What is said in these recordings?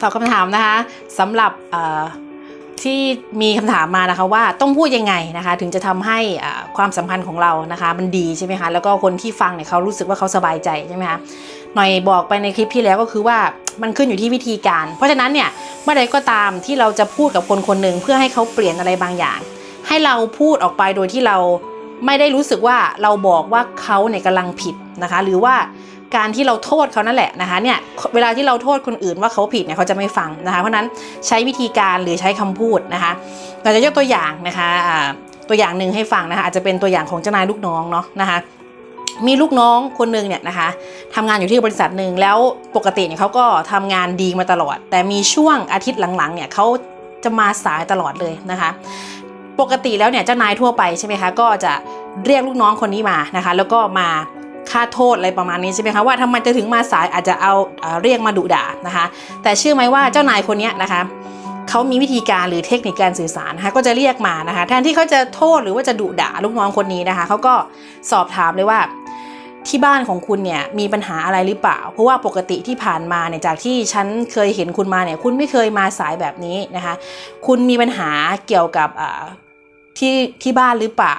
ตอบคำถามนะคะสำหรับที่มีคำถามมานะคะว่าต้องพูดยังไงนะคะ ถึงจะทำให้ความสัมพันธ์ของเรานะคะ มันดีใช่ไหมคะแล้วก็คนที่ฟังเนี่ยเขารู้สึกว่าเขาสบายใจใช่ไหมคะหน่อยบอกไปในคลิปที่แล้วก็คือว่ามันขึ้นอยู่ที่วิธีการ เพราะฉะนั้นเนี่ยเมื่อใดก็ตามที่เราจะพูดกับคนคนหนึ่งเพื่อให้เขาเปลี่ยนอะไรบางอย่าง ให้เราพูดออกไปโดยที่เราไม่ได้รู้สึกว่าเราบอกว่าเขาเนี่ยกำลังผิดนะคะ หรือว่า การที่เราโทษเขานั่นแหละนะคะเนี่ยเวลาที่เราโทษคนอื่นว่าเขาผิดเนี่ยเขาจะไม่ฟังนะคะเพราะนั้นใช้วิธีการหรือใช้คำพูดนะคะเราจะยกตัวอย่างนะคะตัวอย่างหนึ่งให้ฟังนะคะอาจจะเป็นตัวอย่างของเจ้านายลูกน้องเนาะนะคะมีลูกน้องคนหนึ่งเนี่ยนะคะทำงานอยู่ที่บริษัทหนึ่งแล้วปกติเนี่ยเขาก็ทำงานดีมาตลอด แต่มีช่วงอาทิตย์หลังๆเนี่ยเขาจะมาสายตลอดเลยนะคะ ปกติแล้วเนี่ยเจ้านายทั่วไปใช่ไหมคะก็จะเรียกลูกน้องคนนี้มานะคะ แล้วก็มา ค่าโทษอะไรประมาณนี้ใช่ไหมคะว่าทำไมจะถึงมาสายอาจจะเอาเรียกมาดุด่านะคะ แต่เชื่อไหมว่าเจ้านายคนนี้นะคะเขามีวิธีการหรือเทคนิคการสื่อสารนะคะก็จะเรียกมานะคะ แทนที่เขาจะโทษหรือว่าจะดุด่าลูกน้องคนนี้นะคะเขาก็สอบถามเลยว่าที่บ้านของคุณเนี่ยมีปัญหาอะไรหรือเปล่า เพราะว่าปกติที่ผ่านมาเนี่ยจากที่ฉันเคยเห็นคุณมาเนี่ยคุณไม่เคยมาสายแบบนี้นะคะ คุณมีปัญหาเกี่ยวกับที่ที่บ้านหรือเปล่า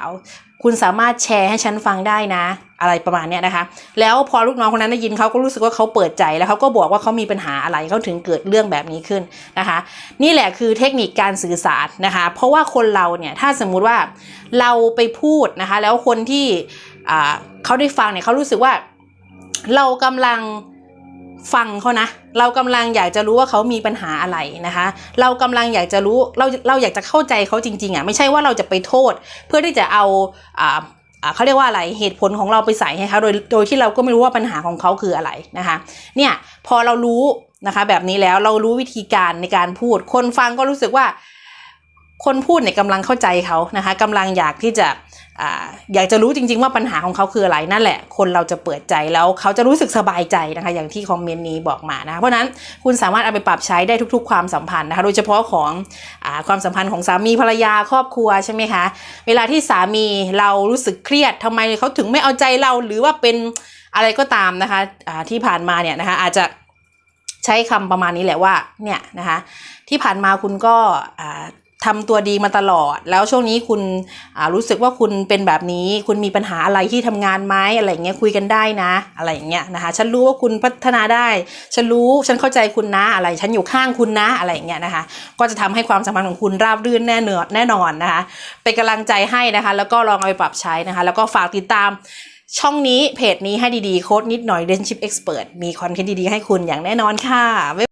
คุณสามารถแชร์ให้ฉันฟังได้นะ อะไรประมาณเนี้ยนะคะ แล้วพอลูกน้องคนนั้นได้ยินเขาก็รู้สึกว่าเขาเปิดใจแล้วเขาก็บอกว่าเขามีปัญหาอะไรเขาถึงเกิดเรื่องแบบนี้ขึ้นนะคะ นี่แหละคือเทคนิคการสื่อสารนะคะ เพราะว่าคนเราเนี่ยถ้าสมมุติว่าเราไปพูดนะคะ แล้วคนที่เขาได้ฟังเนี่ยเขารู้สึกว่าเรากำลัง ฟังเขานะ เรากำลังอยากจะรู้ว่าเขามีปัญหาอะไรนะคะ เรากำลังอยากจะรู้เราเราอยากจะเข้าใจเขาจริงๆอะไม่ใช่ว่าเราจะไปโทษ เพื่อที่จะเอาอ่าอ่าเขาเรียกว่าอะไรเหตุผลของเราไปใส่ให้เขาโดยโดยที่เราก็ไม่รู้ว่าปัญหาของเขาคืออะไรนะคะ เนี่ยพอเรารู้นะคะ แบบนี้แล้วเรารู้วิธีการในการพูด คนฟังก็รู้สึกว่า คนพูดเนี่ยกำลังเข้าใจเขานะคะกำลังอยากที่จะอยากจะรู้จริง ๆ ว่าปัญหาของเขาคืออะไรนั่นแหละ คนเราจะเปิดใจแล้วเขาจะรู้สึกสบายใจนะคะ อย่างที่คอมเมนต์นี้บอกมานะะเพราะนั้นคุณสามารถเอาไปปรับใช้ได้ทุก ๆ ความสัมพันธ์นะคะโดยเฉพาะของอความสัมพันธ์ของสามีภรรยาครอบครัวใช่ไหมคะเวลาที่สามีเรารู้สึกเครียดทำไมเขาถึงไม่เอาใจเราหรือว่าเป็นอะไรก็ตามนะคะอ่าที่ผ่านมาเนี่ยนะคะอาจจะใช้คำประมาณนี้แหละว่าเนี่ยนะคะที่ผ่านมาคุณก็ อ่าทำตัวดีมาตลอด แล้วช่วงนี้คุณรู้สึกว่าคุณเป็นแบบนี้ คุณมีปัญหาอะไรที่ทำงานไหมอะไรเงี้ยคุยกันได้นะ อะไรอย่างเงี้ยนะคะ ฉันรู้ว่าคุณพัฒนาได้ ฉันรู้ฉันเข้าใจคุณนะอะไร ฉันอยู่ข้างคุณนะอะไรอย่างเงี้ยนะคะ ก็จะทำให้ความสัมพันธ์ของคุณราบรื่นแน่เนือแน่นอนนะคะ เป็นกำลังใจให้นะคะ แล้วก็ลองเอาไปปรับใช้นะคะ แล้วก็ฝากติดตามช่องนี้เพจนี้ให้ดีๆโค้ดนิดหน่อย Relationship Expert มีคอนเทนต์ดีๆให้คุณอย่างแน่นอนค่ะ